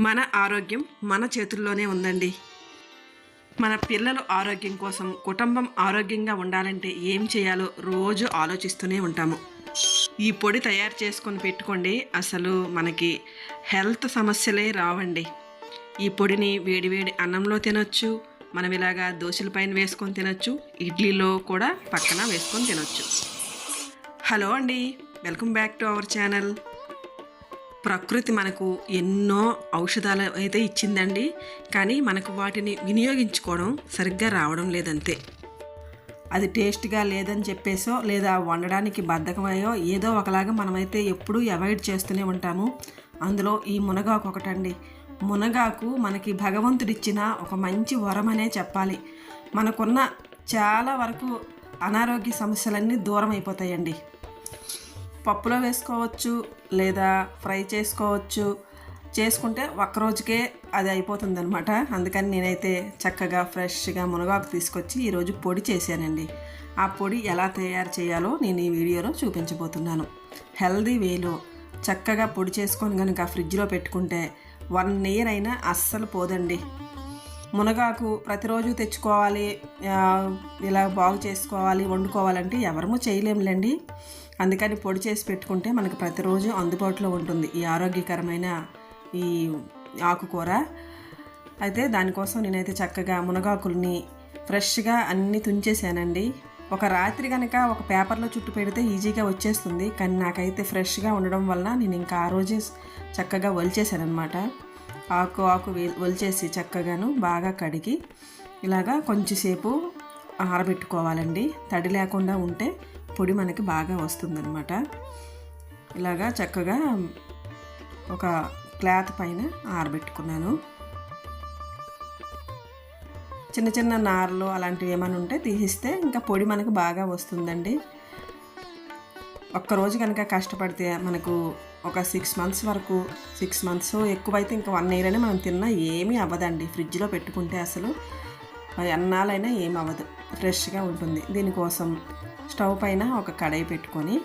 మన ఆరోగ్యం మన చేతుల్లోనే ఉందండి. మన పిల్లల ఆరోగ్యం కోసం కుటుంబం ఆరోగ్యంగా ఉండాలంటే ఏం చేయాలో రోజు ఆలోచిస్తూనే ఉంటాము. ఈ పొడి తయారు చేసుకొని పెట్టుకోండి అసలు మనకి హెల్త్ సమస్యలే రావండి. ఈ పొడిని వేడివేడి అన్నంలో తినొచ్చు మనం ఇలాగా దోశల పైన వేసుకొని తినొచ్చు ఇడ్లీలో కూడా పక్కన వేసుకొని తినొచ్చు. హలో అండి welcome back to our channel. ప్రకృతి మనకు ఎన్నో ఔషధాలు అయితే ఇచ్చిందండి. కానీ మనకు వాటిని వినియోగించుకోవడం సరిగ్గా రావడం లేదంతే. అది టేస్ట్గా లేదని చెప్పేసో లేదా వండడానికి బద్ధకమయ్యో ఏదో ఒకలాగా మనమైతే ఎప్పుడూ అవాయిడ్ చేస్తూనే ఉంటాము. అందులో ఈ మునగాకు ఒకటండి. మునగాకు మనకి భగవంతుడిచ్చిన ఒక మంచి వరం అనే చెప్పాలి. మనకున్న చాలా వరకు అనారోగ్య సమస్యలన్నీ దూరం అయిపోతాయండి పప్పులో వేసుకోవచ్చు లేదా ఫ్రై చేసుకోవచ్చు. చేసుకుంటే ఒక్కరోజుకే అది అయిపోతుంది అనమాట అందుకని నేనైతే చక్కగా ఫ్రెష్గా మునగాకు తీసుకొచ్చి ఈరోజు పొడి చేశానండి. ఆ పొడి ఎలా తయారు చేయాలో నేను ఈ వీడియోలో చూపించబోతున్నాను. హెల్దీ వేలో చక్కగా పొడి చేసుకొని కనుక ఫ్రిడ్జ్లో పెట్టుకుంటే వన్ ఇయర్ అయినా అస్సలు పోదండి. మునగాకు ప్రతిరోజు తెచ్చుకోవాలి ఇలా బాగు చేసుకోవాలి వండుకోవాలంటే ఎవరము చేయలేములేండి. అందుకని పొడి చేసి పెట్టుకుంటే మనకు ప్రతిరోజు అందుబాటులో ఉంటుంది ఈ ఆరోగ్యకరమైన ఈ ఆకుకూర. అయితే దానికోసం నేనైతే చక్కగా మునగాకుల్ని ఫ్రెష్గా అన్నీ తుంచేసానండి. ఒక రాత్రి కనుక ఒక పేపర్లో చుట్టు పెడితే ఈజీగా వచ్చేస్తుంది. కానీ నాకైతే ఫ్రెష్గా ఉండడం వల్ల నేను ఇంకా ఆ రోజే చక్కగా వలిచేసానమాట ఆకు ఆకు వలిచేసి చక్కగాను బాగా కడిగి ఇలాగా కొంచెంసేపు ఆరబెట్టుకోవాలండి. తడి లేకుండా ఉంటే పొడి మనకి బాగా వస్తుందన్నమాట. ఇలాగా చక్కగా ఒక క్లాత్ పైన ఆరబెట్టుకున్నాను. చిన్న చిన్న నారలు అలాంటివి ఏమైనా ఉంటే తీసిస్తే ఇంకా పొడి మనకు బాగా వస్తుందండి. ఒక్కరోజు కనుక కష్టపడితే మనకు ఒక సిక్స్ మంత్స్ వరకు సిక్స్ మంత్స్ ఎక్కువైతే ఇంకా వన్ ఇయర్ అయినా మనం తిన్నా ఏమీ అవ్వదండి. ఫ్రిడ్జ్లో పెట్టుకుంటే అసలు ఎన్నాలైనా ఏమి అవ్వదు ఫ్రెష్గా ఉంటుంది. దీనికోసం స్టవ్ పైన ఒక కడాయి పెట్టుకొని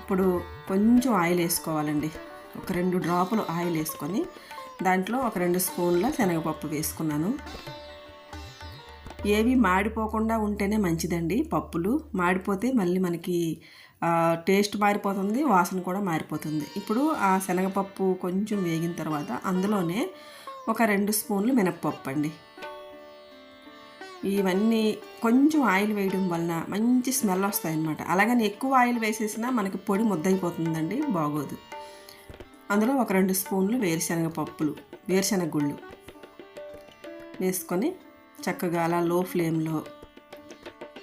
ఇప్పుడు కొంచెం ఆయిల్ వేసుకోవాలండి. ఒక రెండు డ్రాపులు ఆయిల్ వేసుకొని దాంట్లో ఒక రెండు స్పూన్ల శనగపప్పు వేసుకున్నాను. ఏవి మాడిపోకుండా ఉంటేనే మంచిదండి. పప్పులు మాడిపోతే మళ్ళీ మనకి టేస్ట్ మారిపోతుంది వాసన కూడా మారిపోతుంది. ఇప్పుడు ఆ శనగపప్పు కొంచెం వేగిన తర్వాత అందులోనే ఒక రెండు స్పూన్లు మినప్పప్పు అండి. ఇవన్నీ కొంచెం ఆయిల్ వేయడం వలన మంచి స్మెల్ వస్తాయన్నమాట. అలాగని ఎక్కువ ఆయిల్ వేసేసినా మనకి పొడి ముద్దయిపోతుందండి బాగోదు. అందులో ఒక రెండు స్పూన్లు వేరుశనగ పప్పులు వేరుశనగ గుళ్ళు వేసుకొని చక్కగా అలా లో ఫ్లేమ్లో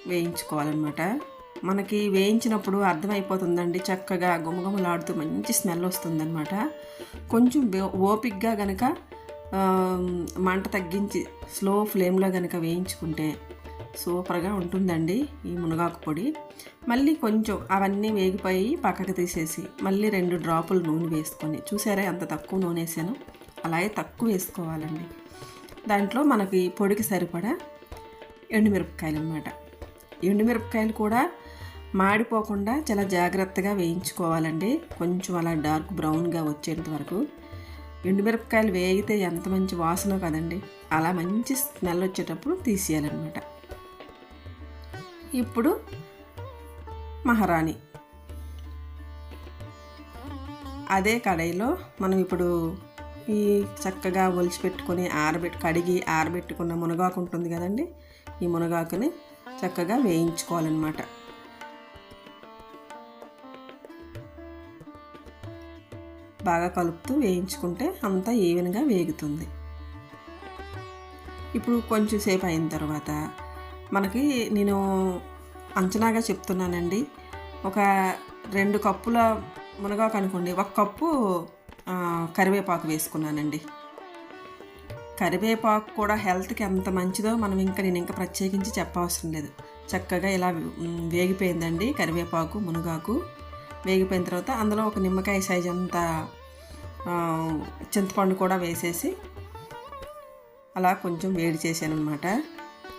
వేయించుకోవాలన్నమాట. మనకి వేయించినప్పుడు అర్థమైపోతుందండి చక్కగా గుమగుమలాడుతూ మంచి స్మెల్ వస్తుందన్నమాట. కొంచెం ఓపిక్గా కనుక మంట తగ్గించి స్లో ఫ్లేమ్లో కనుక వేయించుకుంటే సూపర్గా ఉంటుందండి ఈ మునగాకు పొడి. మళ్ళీ కొంచెం అవన్నీ వేగిపోయి పక్కకు తీసేసి మళ్ళీ రెండు డ్రాపులు నూనె వేసుకొని చూసారా ఎంత తక్కువ నూనె వేసాను? అలాగే తక్కువ వేసుకోవాలండి. దాంట్లో మనకి పొడికి సరిపడా ఎండుమిరపకాయలు అనమాట ఎండుమిరపకాయలు కూడా మాడిపోకుండా చాలా జాగ్రత్తగా వేయించుకోవాలండి. కొంచెం అలా డార్క్ బ్రౌన్గా వచ్చేంత వరకు. ఎండుమిరపకాయలు వేగితే ఎంత మంచి వాసన కదండి. అలా మంచి స్మెల్ వచ్చేటప్పుడు తీసేయాలన్నమాట. ఇప్పుడు మహారాణి. అదే కడాయిలో మనం ఇప్పుడు ఈ చక్కగా ఒలిచి పెట్టుకొని ఆరబెట్టు కడిగి ఆరబెట్టుకున్న మునగాకు ఉంటుంది కదండి. ఈ మునగాకుని చక్కగా వేయించుకోవాలన్నమాట. బాగా కలుపుతూ వేయించుకుంటే అంతా ఈవెన్గా వేగుతుంది. ఇప్పుడు కొంచెం సేపు అయిన తర్వాత మనకి నేను అంచనాగా చెప్తున్నానండి. ఒక రెండు కప్పుల మునగాకు అనుకోండి ఒక కప్పు కరివేపాకు వేసుకున్నానండి. కరివేపాకు కూడా హెల్త్కి ఎంత మంచిదో మనం ఇంకా నేను ఇంకా ప్రత్యేకించి చెప్పవసరం లేదు. చక్కగా ఇలా వేగిపోయిందండి కరివేపాకు మునగాకు. వేగిపోయిన తర్వాత అందులో ఒక నిమ్మకాయ సైజ్ అంత చింతపండు కూడా వేసేసి అలా కొంచెం వేడి చేశాను అనమాట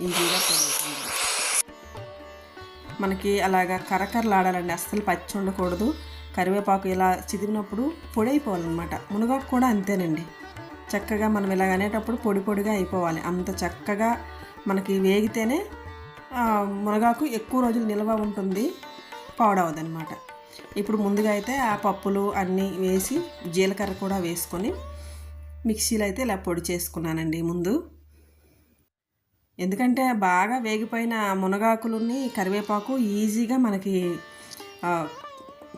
ఈజీగా పెరుగుతుంది మనకి అలాగా కరకరలాడాలండి అస్సలు పచ్చి ఉండకూడదు. కరివేపాకు ఇలా చిదిమినప్పుడు పొడి అయిపోవాలన్నమాట. మునగాకు కూడా అంతేనండి. చక్కగా మనం ఇలాగ అనేటప్పుడు పొడి పొడిగా అయిపోవాలి. అంత చక్కగా మనకి వేగితేనే మునగాకు ఎక్కువ రోజులు నిల్వ ఉంటుంది పాడవదనమాట ఇప్పుడు ముందుగా అయితే ఆ పప్పులు అన్నీ వేసి జీలకర్ర కూడా వేసుకొని మిక్సీలో అయితే ఇలా పొడి చేసుకున్నానండి ముందు. ఎందుకంటే బాగా వేగిపోయిన మునగాకులని కరివేపాకు ఈజీగా మనకి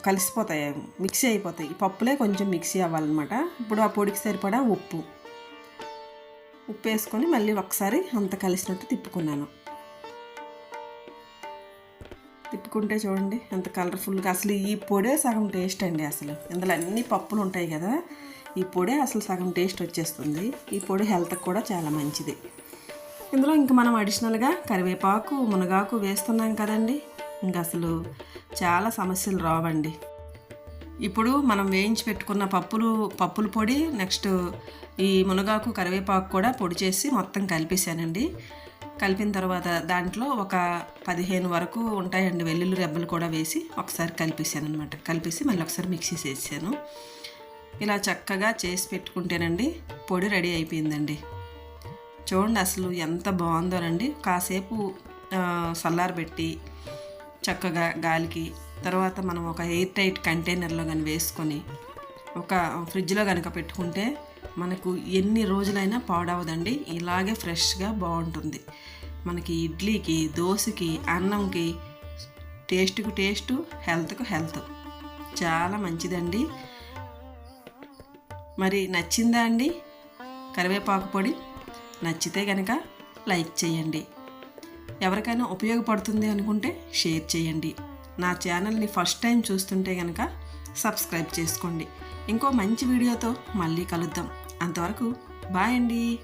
కలిసిపోతాయి మిక్సీ అయిపోతాయి. పప్పులే కొంచెం మిక్సీ అవ్వాలన్నమాట. ఇప్పుడు ఆ పొడికి సరిపడా ఉప్పు. ఉప్పు వేసుకొని మళ్ళీ ఒకసారి అంత కలిసినట్టు తిప్పుకున్నాను. తిప్పుకుంటే చూడండి ఎంత కలర్ఫుల్గా అసలు ఈ పొడే సగం టేస్ట్ అండి అసలు. ఇందులో అన్ని పప్పులు ఉంటాయి కదా ఈ పొడే అసలు సగం టేస్ట్ వచ్చేస్తుంది. ఈ పొడి హెల్త్కి కూడా చాలా మంచిది. ఇందులో ఇంక మనం అడిషనల్గా కరివేపాకు మునగాకు వేస్తున్నాం కదండి. ఇంకా అసలు చాలా సమస్యలు రావండి. ఇప్పుడు మనం వేయించి పెట్టుకున్న పప్పులు పప్పుల పొడి నెక్స్ట్ ఈ మునగాకు కరివేపాకు కూడా పొడి చేసి మొత్తం కలిపేసానండి కలిపిన తర్వాత దాంట్లో ఒక పదిహేను వరకు ఉంటాయండి వెల్లుల్లి రెబ్బలు కూడా వేసి ఒకసారి కలిపేసాను అనమాట కలిపేసి మళ్ళీ ఒకసారి మిక్సీ చేసాను ఇలా చక్కగా చేసి పెట్టుకుంటేనండి పొడి రెడీ అయిపోయిందండి. చూడండి అసలు ఎంత బాగుందోనండి కాసేపు సల్లారబెట్టి చక్కగా గాలికి తర్వాత మనం ఒక ఎయిర్ టైట్ కంటైనర్లో కానీ వేసుకొని ఒక ఫ్రిడ్జ్లో కనుక పెట్టుకుంటే మనకు ఎన్ని రోజులైనా పాడవదండి. ఇలాగే ఫ్రెష్గా బాగుంటుంది. మనకి ఇడ్లీకి దోశకి అన్నంకి టేస్ట్కు టేస్ట్ హెల్త్కు హెల్త్. చాలా మంచిదండి. మరి నచ్చిందా అండి? కరివేపాకు పొడి? నచ్చితే కనుక లైక్ చేయండి. ఎవరికైనా ఉపయోగపడుతుంది అనుకుంటే షేర్ చేయండి. నా ఛానల్ని ఫస్ట్ టైం చూస్తుంటే కనుక సబ్స్క్రైబ్ చేసుకోండి. ఇంకో మంచి వీడియోతో మళ్ళీ కలుద్దాం. అంతవరకు బాయ్ అండి.